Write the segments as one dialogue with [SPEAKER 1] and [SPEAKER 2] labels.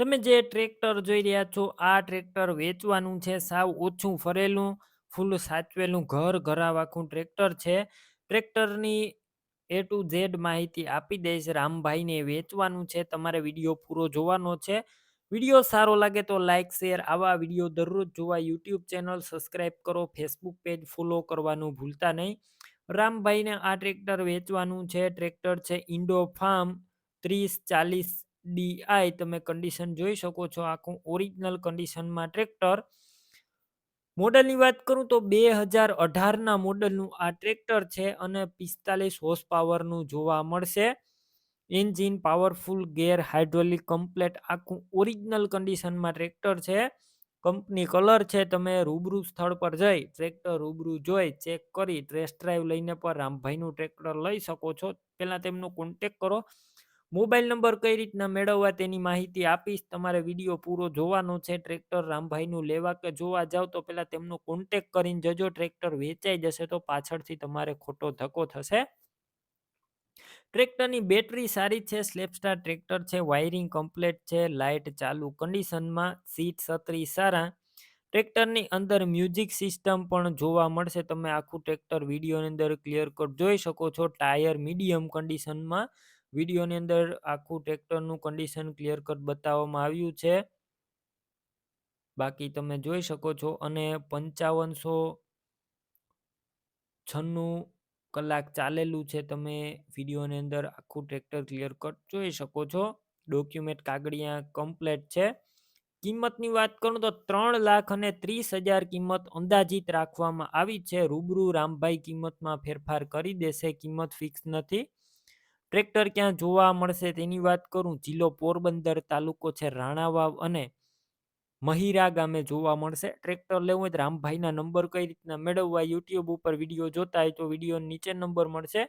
[SPEAKER 1] તમે જે ટ્રેક્ટર જોઈ રહ્યા છો, આ ટ્રેક્ટર વેચવાનું છે, સાવ ઓછું ફરેલું, ફૂલ સાચવેલું ઘર ઘરાવાખું ટ્રેક્ટર છે. ટ્રેક્ટરની એ ટુ ઝેડ માહિતી આપી દઈશ, રામભાઈને વેચવાનું છે, તમારે વીડિયો પૂરો જોવાનો છે. વીડિયો સારો લાગે તો લાઇક શેર, આવા વીડિયો દરરોજ જોવા યુટ્યુબ ચેનલ સબસ્ક્રાઈબ કરો, ફેસબુક પેજ ફોલો કરવાનું ભૂલતા નહીં. રામભાઈને આ ટ્રેક્ટર વેચવાનું છે, ટ્રેક્ટર છે ઇન્ડો ફાર્મ ત્રીસ ચાલીસ ડીઆઈ તમે કન્ડિશન જોઈ શકો છો. આખું ઓરિજિનલ કન્ડિશનમાં ટ્રેક્ટર મોડલની વાત કરું તો બે હજાર અઢારના મોડલનું આ ટ્રેક્ટર છે અને પિસ્તાલીસ હોર્સ પાવરનું જોવા મળશે. Engine powerful gear hydraulic complete આખું ઓરિજિનલ કન્ડિશનમાં ટ્રેક્ટર છે. કંપની કલર છે, તમે રૂબરૂ સ્થળ પર જઈ ટ્રેક્ટર રૂબરૂ જોઈ ચેક કરી ટેસ્ટ ડ્રાઈવ લઈને પણ રામભાઈનું ટ્રેક્ટર લઈ શકો છો. પહેલાં તેમનો કોન્ટેક કરો. મોબાઈલ નંબર કઈ રીતના મેળવવા તેની માહિતી આપીશ? તમારે વીડિયો પૂરો જોવાનો છે ટ્રેક્ટર રામભાઈનું લેવા કે જોવા જાવ તો પહેલાં તેમનો કોન્ટેક કરીને જજો, ટ્રેક્ટર વેચાઈ જશે તો પાછળથી તમારે ખોટો ધક્કો થશે. ટ્રેક્ટરની બેટરી સારી છે સ્લેપસ્ટાર ટ્રેક્ટર છે વાયરિંગ કમ્પ્લેટ છે, લાઇટ ચાલુ કન્ડિશનમાં સીટ સત્રી સારા. ટ્રેક્ટરની અંદર મ્યુઝિક સિસ્ટમ પણ જોવા મળશે, તમે આખું ટ્રેક્ટર વિડીયોની અંદર ક્લિયર કટ જોઈ શકો છો, ટાયર મીડિયમ કન્ડિશનમાં વિડીયોની અંદર આખું ટ્રેક્ટરનું કન્ડિશન ક્લિયર કટ બતાવવામાં આવ્યું છે. બાકી તમે જોઈ શકો છો અને પંચાવનસો છન્નું કલાક ચાલેલું છે તમે વિડીયોની અંદર આખું ટ્રેક્ટર ક્લિયર કટ જોઈ શકો છો. ડોક્યુમેન્ટ કાગળિયા કમ્પ્લેટ છે. કિંમતની વાત કરું તો ત્રણ લાખ અને ત્રીસ હજાર કિંમત અંદાજિત રાખવામાં આવી છે. રૂબરૂ રામભાઈ કિંમતમાં ફેરફાર કરી દેશે, કિંમત ફિક્સ નથી. ટ્રેક્ટર ક્યાં જોવા મળશે તેની વાત કરું, જિલ્લો પોરબંદર તાલુકો છે રાણાવાવ અને મહિરા ગામે જોવા મળશે. ટ્રેક્ટર લેવું હોય તો રામભાઈના નંબર કઈ રીતના મેળવવા, યુટ્યુબ ઉપર વીડિયો જોતા હોય તો વીડિયો નીચે નંબર મળશે.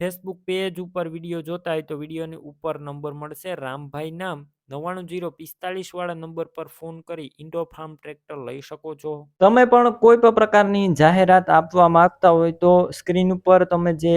[SPEAKER 1] ફેસબુક પેજ ઉપર વીડિયો જોતા હોય તો વિડીયોની ઉપર નંબર મળશે. રામભાઈ નામ નવ્વાણું જીરો પિસ્તાલીસ વાળા નંબર પર ફોન કરી ઇન્ડો ફાર્મ ટ્રેક્ટર લઈ શકો છો. તમે પણ કોઈ પણ પ્રકારની જાહેરાત આપવા માંગતા હોય તો સ્ક્રીન ઉપર તમે જે